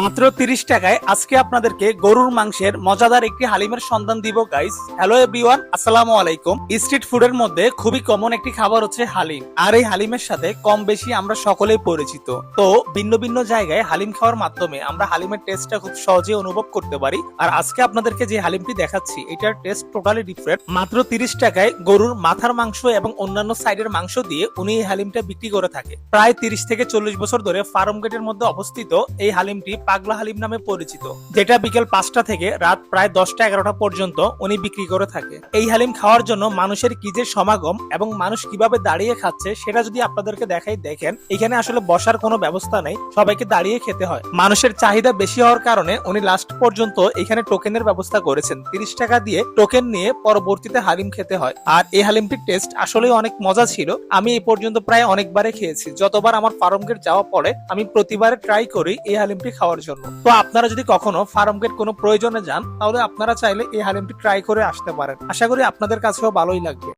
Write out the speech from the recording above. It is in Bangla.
মাত্র তিরিশ টাকায় আজকে আপনাদেরকে গরুর মাংসের মজাদার একটি হালিমের সন্ধান দিব গাইস হ্যালো এভরিওয়ান আসসালামু আলাইকুম। স্ট্রিট ফুডের মধ্যে খুবই কমন একটি খাবার হচ্ছে হালিম। আর এই হালিমের সাথে কম বেশি আমরা সকলেই পরিচিত। তো ভিন্ন ভিন্ন জায়গায় হালিম খাওয়ার মাধ্যমে আমরা হালিমের টেস্টটা খুব সহজে অনুভব করতে পারি। আর আজকে আপনাদেরকে যে হালিমটি দেখাচ্ছি, এটার টেস্ট টোটালি ডিফারেন্ট মাত্র তিরিশ টাকায় গরুর মাথার মাংস এবং অন্যান্য সাইডের মাংস দিয়ে উনি এই হালিমটা বিক্রি করে থাকে। প্রায় তিরিশ থেকে চল্লিশ বছর ধরে ফার্ম গেটের মধ্যে অবস্থিত এই হালিমটি পাগলা হালিম নামে পরিচিত, যেটা বিকেল পাঁচটা থেকে রাত প্রায় দশটা এগারোটা পর্যন্ত উনি বিক্রি করে থাকে। এই হালিম খাওয়ার জন্য মানুষের কি যে সমাগম এবং মানুষ কীভাবে দাঁড়িয়ে খাচ্ছে সেটা যদি আপনাদেরকে দেখাই, দেখেন। এখানে আসলে বসার কোনো ব্যবস্থা নেই, সবাইকে দাঁড়িয়ে খেতে হয়। মানুষের চাহিদা বেশি হওয়ার কারণে উনি লাস্ট পর্যন্ত এখানে টোকেনের ব্যবস্থা করেছেন। তিরিশ টাকা দিয়ে টোকেন নিয়ে পরবর্তীতে হালিম খেতে হয়। আর এই হালিমটির টেস্ট আসলে অনেক মজা ছিল। আমি এই পর্যন্ত প্রায় অনেকবারে খেয়েছি। যতবার আমার ফার্ম গেট যাওয়া পড়ে, আমি প্রতিবারে ট্রাই করি এই হালিমটি খাওয়ার জন্য। তো আপনারা যদি কখনো ফার্ম গেট কোনো প্রয়োজনে যান, তাহলে আপনারা চাইলে এই হালিমটি ট্রাই করে আসতে পারেন। আশা করি আপনাদের কাছেও ভালোই লাগবে।